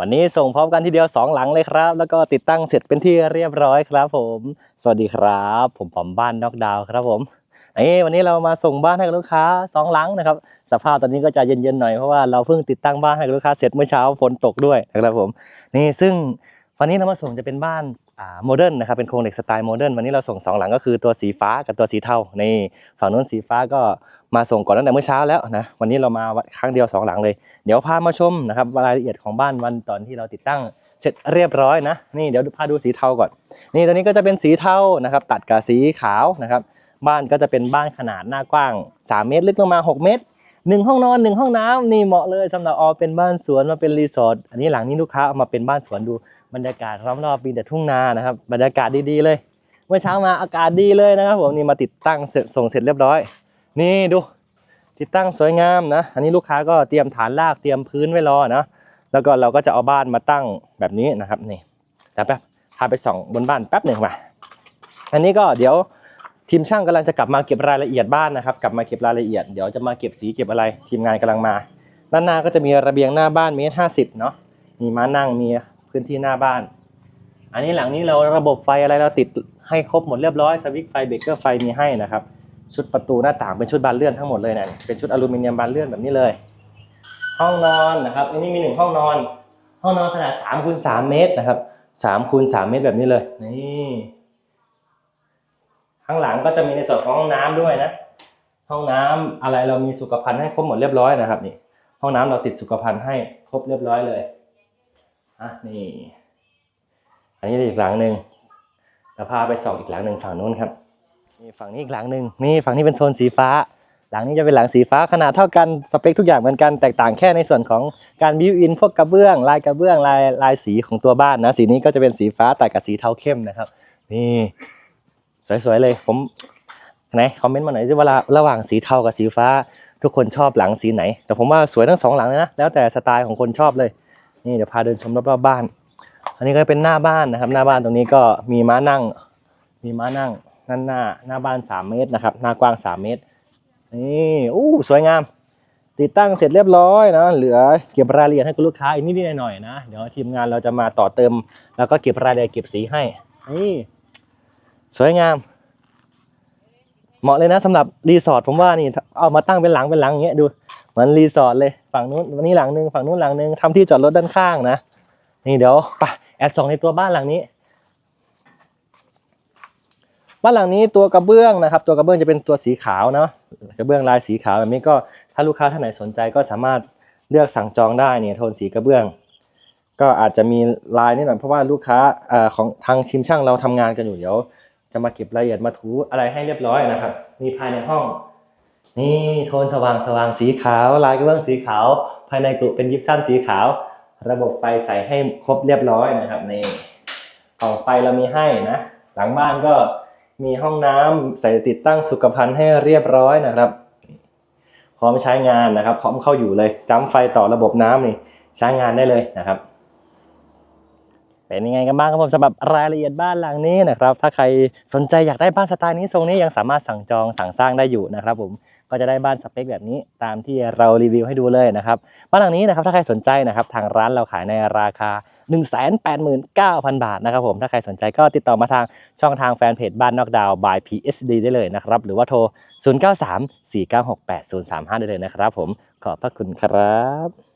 วันนี้ส่งพร้อมกันทีเดียวสองหลังเลยครับ แล้วก็ติดตั้งเสร็จเป็นที่เรียบร้อยครับผม สวัสดีครับ ผมผมบ้านนอกดาวน์ครับผมนี่วันนี้เรามาส่งบ้านให้กับลูกค้าสองหลังนะครับ สภาพตอนนี้ก็จะเย็นๆหน่อยเพราะว่าเราเพิ่งติดตั้งบ้านให้กับลูกค้าเสร็จเมื่อเช้าฝนตกด้วยนะครับผม นี่ซึ่งวันนี้เรามาส่งจะเป็นบ้าน โมเดิร์นนะครับเป็นโครงเหล็กสไตล์โมเดิร์นวันนี้เราส่งสองหลังก็คือตัวสีฟ้ากับตัวสีเทานี่ฝั่งนู้นสีฟ้าก็มาส่งก่อนตั้งแต่เมื่อเช้าแล้วนะวันนี้เรามาครั้งเดียวสองหลังเลย เดี๋ยวพามาชมนะครับรายละเอียดของบ้านวันตอนที่เราติดตั้งเสร็จเรียบร้อยนะนี่เดี๋ยวพาดูสีเทาก่อน นี่ตอนนี้ก็จะเป็นสีเทานะครับตัดกับสีขาวนะครับบ้านก็จะเป็นบ้านขนาดหน้ากว้าง 3 เมตรลึกลงมา 6 เมตร หนึ่งห้องนอนหนึ่งห้องน้ำนี่เหมาะเลยสำหรับออเป็นบ้านสวนมาเป็นรีสอร์ทอันนี้หลังนี้ลูกค้าเอามาเป็นบ้านสวนดูบรรยากาศรอบๆมีแต่ทุ่งนานะครับบรรยากาศดีๆเลย เมื่อเช้ามาอากาศดีเลยนะครับผมนี่มาติดตั้งเสร็จส่งเสร็จเรียบร้อย นี่ดู ติดตั้งสวยงามนะ อันนี้ลูกค้าก็เตรียมฐานรากเตรียมพื้นไว้รอนะแล้วก็เราก็จะเอาบ้านมาตั้งแบบนี้นะครับนี่แต่แป๊บพาไปส่องบนบ้านแป๊บหนึ่งมาอันนี้ก็เดี๋ยว ทีมช่างกำลังจะกลับมาเก็บรายละเอียดบ้านนะครับ กลับมาเก็บรายละเอียด เดี๋ยวจะมาเก็บสีเก็บอะไร ทีมงานกำลังมา ด้านหน้าก็จะมีระเบียงหน้าบ้านเมตรห้าสิบเนาะ มีม้านั่ง มีพื้นที่หน้าบ้าน อันนี้หลังนี้เราระบบไฟอะไรเราติดให้ครบหมดเรียบร้อย สวิตช์ไฟเบรกเกอร์ไฟมีให้นะครับ ชุดประตูหน้าต่างเป็นชุดบานเลื่อนทั้งหมดเลยนะเป็นชุดอลูมิเนียมบานเลื่อนแบบนี้เลย ห้องนอนนะครับ อันนี้มีหนึ่งห้องนอน ห้องนอนขนาดสามคูณสามเมตรนะครับสามคูณสามเมตรแบบนี้เลย นี่างหลังก็จะมีในส่วนของห้องน้ำด้วยนะ ห้องน้ำอะไรเรามีสุขภัณฑ์ให้ครบหมดเรียบร้อยนะครับนี่ ห้องน้ำเราติดสุขภัณฑ์ให้ครบเรียบร้อยเลยอะนี่ อันนี้อีกหลังหนึ่งเราพาไปส่องอีกหลังหนึ่งฝั่งนู้นครับนี่ฝั่งนี้อีกหลังหนึ่งนี่ฝั่งนี้เป็นโซนสีฟ้า หลังนี้จะเป็นหลังสีฟ้าขนาดเท่ากันสเปคทุกอย่างเหมือนกันแตกต่างแค่ในส่วนของการบิวอินพวกกระเบื้องลายกระเบื้องลายลายสีของตัวบ้านนะสีนี้ก็จะเป็นสีฟ้าแตัดกับสีเทาเข้มนะครับ นี่ สวยๆเลย ผมไหนคอมเมนต์มาหน่อยสิว่าระหว่างสีเทากับสีฟ้า ทุกคนชอบหลังสีไหน แต่ผมว่าสวยทั้งสองหลังเลยนะแล้วแต่สไตล์ของคนชอบเลยนี่เดี๋ยวพาเดินชมรอบๆบ้าน อันนี้ก็เป็นหน้าบ้านนะครับ หน้าบ้านตรงนี้ก็มีม้านั่ง มีม้านั่งนั่นหน้าหน้าบ้านสามเมตรนะครับ หน้ากว้างสามเมตรนี่อู้สวยงาม ติดตั้งเสร็จเรียบร้อยนะเหลือเก็บรายละเอียดให้คุณลูกค้าอีกนิดหน่อยนะเดี๋ยวทีมงานเราจะมาต่อเติม แล้วก็เก็บรายละเอียดเก็บสีให้นี่ สวยงาม เหมาะเลยนะสำหรับรีสอร์ทผมว่านี่เอามาตั้งเป็นหลังเป็นหลังอย่างเงี้ยดูเหมือนรีสอร์ทเลยฝั่งนู้นวันนี้หลังหนึ่งฝั่งนู้นหลังหนึ่งทำที่จอดรถด้านข้างนะนี่เดี๋ยวไปแอดส่องในตัวบ้านหลังนี้บ้านหลังนี้ตัวกระเบื้องนะครับ ตัวกระเบื้องจะเป็นตัวสีขาวเนาะกระเบื้องลายสีขาวแบบนี้ก็ถ้าลูกค้าท่านไหนสนใจก็สามารถเลือกสั่งจองได้เนี่ยโทนสีกระเบื้อง ก็อาจจะมีลายนิดหน่อยเพราะว่าลูกค้าอของทางชิมช่างเราทำงานกันอยู่เดี๋ยว จะมาเก็บรายละเอียดมาถูอะไรให้เรียบร้อยนะครับ มีภายในห้อง นี่โทนสว่างสว่างสีขาว ลายกระเบื้องสีขาว ภายในกรุเป็นยิปซัมสีขาว ระบบไฟใส่ให้ครบเรียบร้อยนะครับนี่กล่องไฟเรามีให้นะ หลังบ้านก็มีห้องน้ำใส่ติดตั้งสุขภัณฑ์ให้เรียบร้อยนะครับ พร้อมใช้งานนะครับ พร้อมเข้าอยู่เลยจ้ำไฟต่อระบบน้ำนี่ใช้งานได้เลยนะครับ เป็นยังไงกันบ้างครับผมสำหรับรายละเอียดบ้านหลังนี้นะครับถ้าใครสนใจอยากได้บ้านสไตล์นี้ทรงนี้ยังสามารถสั่งจองสั่งสร้างได้อยู่นะครับผมก็จะได้บ้านสเปคแบบนี้ตามที่เรารีวิวให้ดูเลยนะครับบ้านหลังนี้นะครับถ้าใครสนใจนะครับทางร้านเราขายในราคา 189,000 บาทนะครับผมถ้าใครสนใจก็ติดต่อมาทางช่องทางแฟนเพจบ้านนอกดาว by PSD ได้เลยนะครับหรือว่าโทร 0934968035 ได้เลยนะครับผมขอบพระคุณครับ